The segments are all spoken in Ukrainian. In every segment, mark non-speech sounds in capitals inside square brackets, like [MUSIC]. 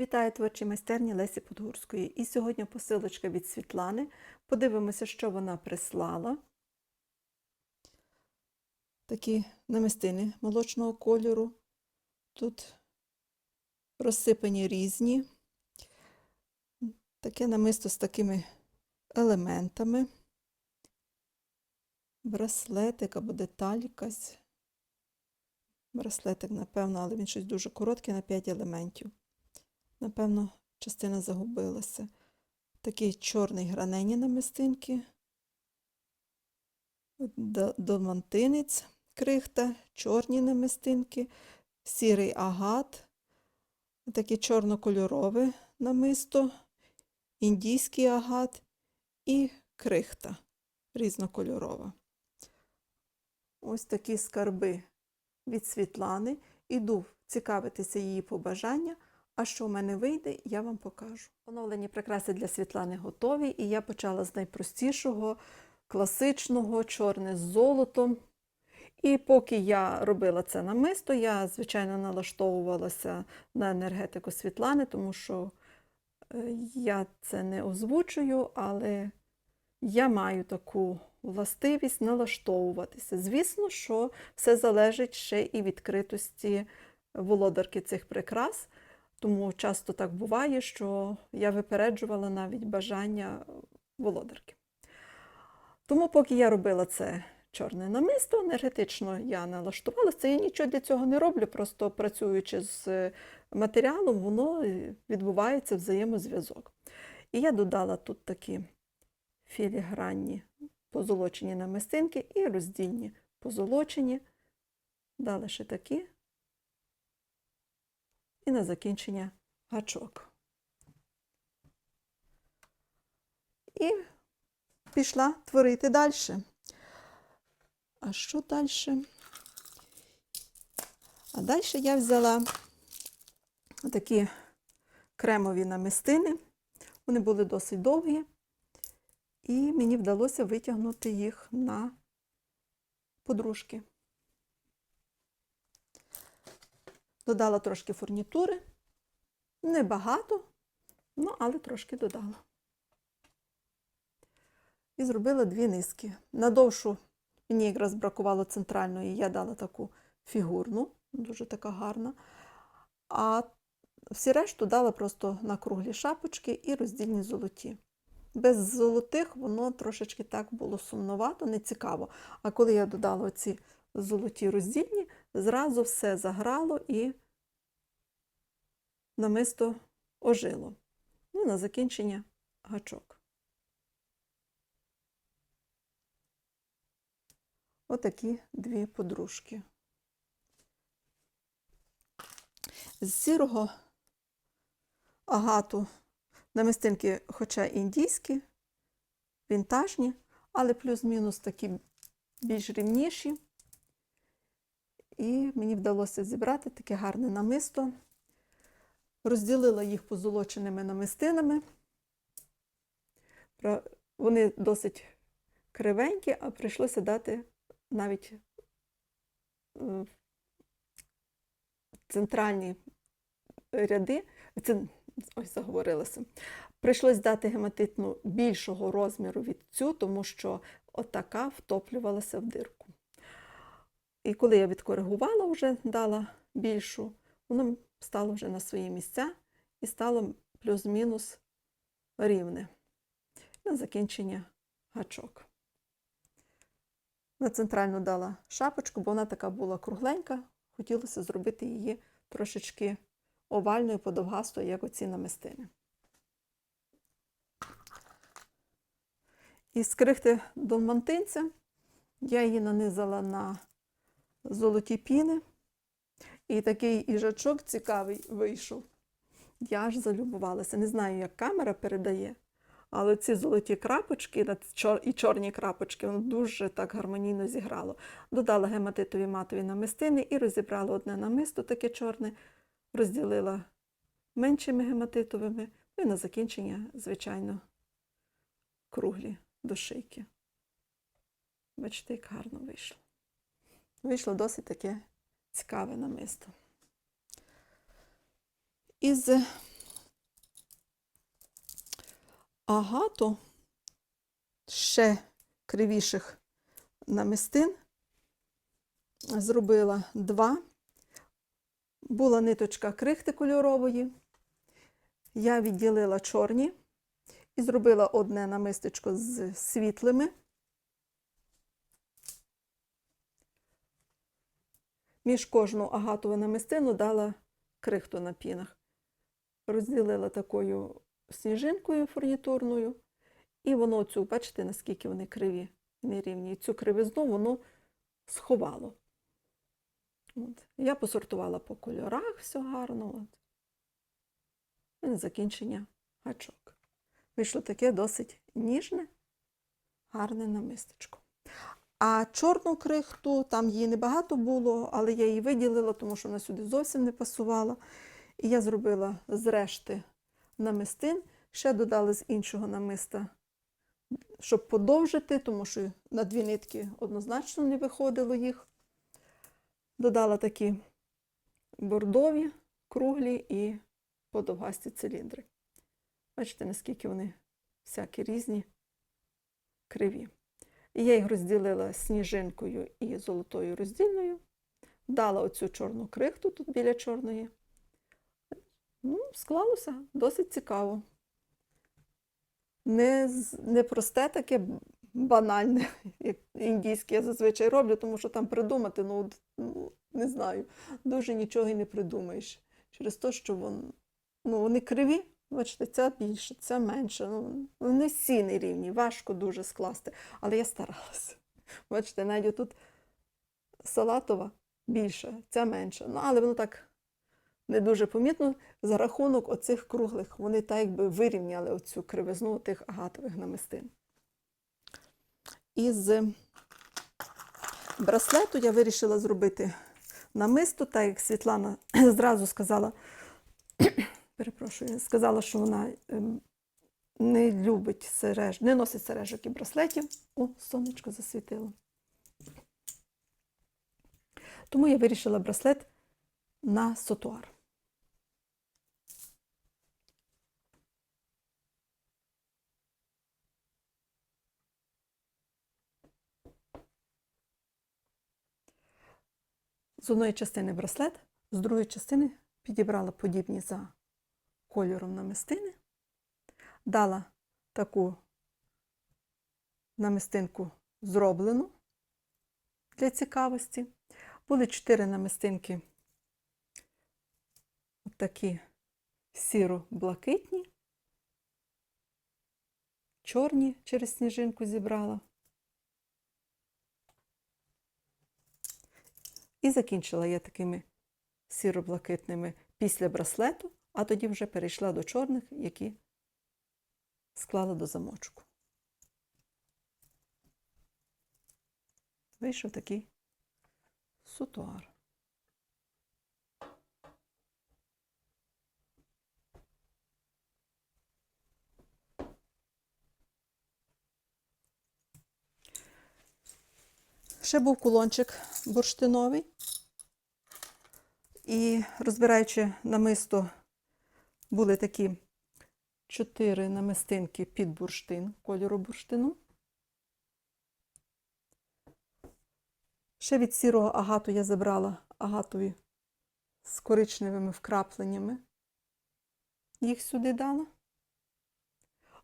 Вітаю творчі майстерні Лесі Подгурської. І сьогодні посилочка від Світлани. Подивимося, що вона прислала. Такі намистини молочного кольору. Тут розсипані різні. Таке намисто з такими елементами. Браслетик або деталь якась. Браслетик, напевно, але він щось дуже короткий на 5 елементів. Напевно, частина загубилася. Такий чорний гранені намистинки, Д- долмантинець, крихта, чорні намистинки, сірий агат, таке чорнокольорове намисто, індійський агат і крихта різнокольорова. Ось такі скарби від Світлани. Іду цікавитися її побажання. А що в мене вийде, я вам покажу. Оновлені прикраси для Світлани готові, і я почала з найпростішого, класичного, чорне з золотом. І поки я робила це намисто, я, звичайно, налаштовувалася на енергетику Світлани, тому що е, я це не озвучую, але я маю таку властивість налаштовуватися. Звісно, що все залежить ще і від відкритості володарки цих прикрас. Тому часто так буває, що я випереджувала навіть бажання володарки. Тому, поки я робила це чорне намисто, енергетично я налаштувалася. Я нічого для цього не роблю, просто працюючи з матеріалом, воно відбувається взаємозв'язок. І я додала тут такі філігранні позолочені намистинки і роздільні позолочені. Далі ще такі і на закінчення гачок. І пішла творити далі. А що далі? А далі я взяла такі кремові намистини. Вони були досить довгі, і мені вдалося витягнути їх на подружки. Додала трошки фурнітури, небагато, ну, але трошки додала. І зробила дві низки. На довшу мені якраз бракувало центральної, я дала таку фігурну, дуже така гарна. А всі решту дала просто на круглі шапочки і роздільні золоті. Без золотих воно трошечки так було сумновато, нецікаво. А коли я додала оці золоті роздільні, зразу все заграло і намисто ожило. Ну, на закінчення гачок. Отакі дві подружки. З сірого агату намистинки, хоча індійські, вінтажні, але плюс-мінус такі більш рівніші. І мені вдалося зібрати таке гарне намисто. Розділила їх позолоченими намистинами. Вони досить кривенькі, а прийшлося дати навіть е, центральні ряди. Ось заговорилася. Прийшлось дати гематитну більшого розміру від цю, тому що отака втоплювалася в дирку. І коли я відкоригувала, вже дала більшу, воно стало вже на свої місця і стало плюс-мінус рівне. На закінчення гачок. На центральну дала шапочку, бо вона така була кругленька, хотілося зробити її трошечки овальною, подовгастою, як оці намистини. Із крихти долмантинця я її нанизала на золоті піни. І такий їжачок цікавий вийшов. Я аж залюбувалася. Не знаю, як камера передає, але ці золоті крапочки і чорні крапочки воно дуже так гармонійно зіграло. Додала гематитові матові намистини і розібрала одне намисто, таке чорне, розділила меншими гематитовими, ну і на закінчення, звичайно, круглі дошийки. Бачите, як гарно вийшло. Вийшло досить таке цікаве намисто. Із агату ще кривіших намистин зробила два. Була ниточка крихти кольорової. Я відділила чорні і зробила одне намистечко з світлими. Між кожну агатову намистину дала крихту на пінах. Розділила такою сніжинкою фурнітурною, і воно цю, бачите, наскільки вони криві, нерівні. І цю кривизну воно сховало. От. Я посортувала по кольорах, все гарно. От. І на закінчення гачок. Вийшло таке досить ніжне, гарне намистечко. А чорну крихту, там її небагато було, але я її виділила, тому що вона сюди зовсім не пасувала. І я зробила з решти намистин, ще додала з іншого намиста, щоб подовжити, тому що на дві нитки однозначно не виходило їх. Додала такі бордові, круглі і подовгасті циліндри. Бачите, наскільки вони всякі різні, криві. І я їх розділила сніжинкою і золотою роздільною. Дала оцю чорну крихту тут біля чорної. Ну, склалося досить цікаво. Не, не просте таке банальне, [LAUGHS] як індійське я зазвичай роблю, тому що там придумати, ну, ну не знаю, дуже нічого і не придумаєш. Через те, що вон, ну, вони криві, бачите, ця більше, ця менше. Ну, вони всі нерівні, важко дуже скласти. Але я старалася. Бачите, навіть тут салатова більша, ця менша. Ну, але воно так не дуже помітно за рахунок оцих круглих. Вони так якби вирівняли оцю кривизну тих агатових намистин. Із браслету я вирішила зробити намисто, так як Світлана [CLEARS THROAT] зразу сказала, перепрошую, сказала, що вона ем, не любить сереж, не носить сережок і браслетів. О, сонечко засвітило. Тому я вирішила браслет на сотуар. З одної частини браслет, з другої частини підібрала подібні за кольором намистини, дала таку намистинку зроблену для цікавості. Були чотири намистинки, такі сіро-блакитні, чорні через сніжинку зібрала. І закінчила я такими сіро-блакитними після браслету, а тоді вже перейшла до чорних, які склала до замочку. Вийшов такий сутуар. Ще був кулончик бурштиновий. І розбираючи намисто, були такі чотири намистинки під бурштин, кольору бурштину. Ще від сірого агату я забрала агатові з коричневими вкрапленнями. Їх сюди дала.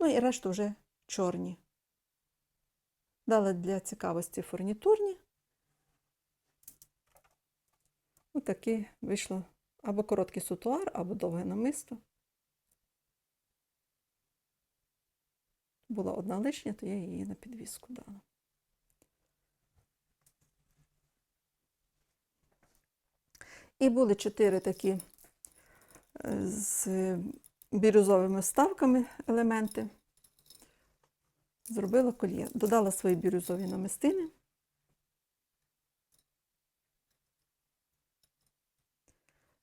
Ну і решту вже чорні. Дала для цікавості фурнітурні. Отаке вийшло або короткий сутуар, або довге намисто. Була одна лишня, то я її на підвіску дала. І були чотири такі е, з бірюзовими вставками елементи. Зробила кольє, додала свої бірюзові намистини.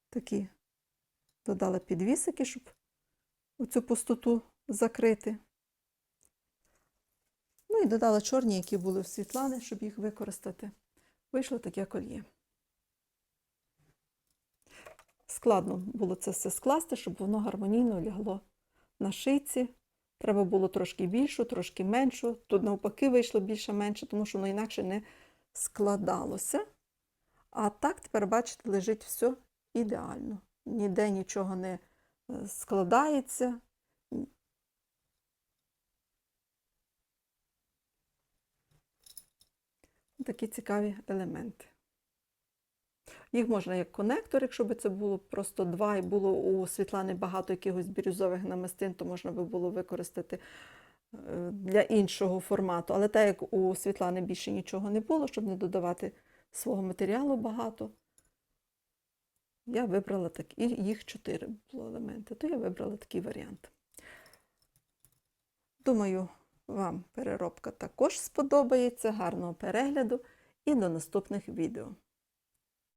Такі додала підвісики, щоб оцю пустоту закрити. Ну і додала чорні, які були в Світлани, щоб їх використати. Вийшло таке кольє. Складно було це все скласти, щоб воно гармонійно лягло на шийці, Треба було трошки більшу, трошки меншу. Тут навпаки вийшло більше-менше, тому що воно інакше не складалося. А так тепер, бачите, лежить все ідеально. Ніде нічого не е, складається. Такі цікаві елементи. Їх можна як конектор, якщо б це було просто два, і було у Світлани багато якихось бірюзових намистин, то можна би було використати е, для іншого формату. Але так як у Світлани більше нічого не було, щоб не додавати свого матеріалу багато, я вибрала так, і їх чотири було елементи, то я вибрала такий варіант. Думаю, вам переробка також сподобається. Гарного перегляду і до наступних відео.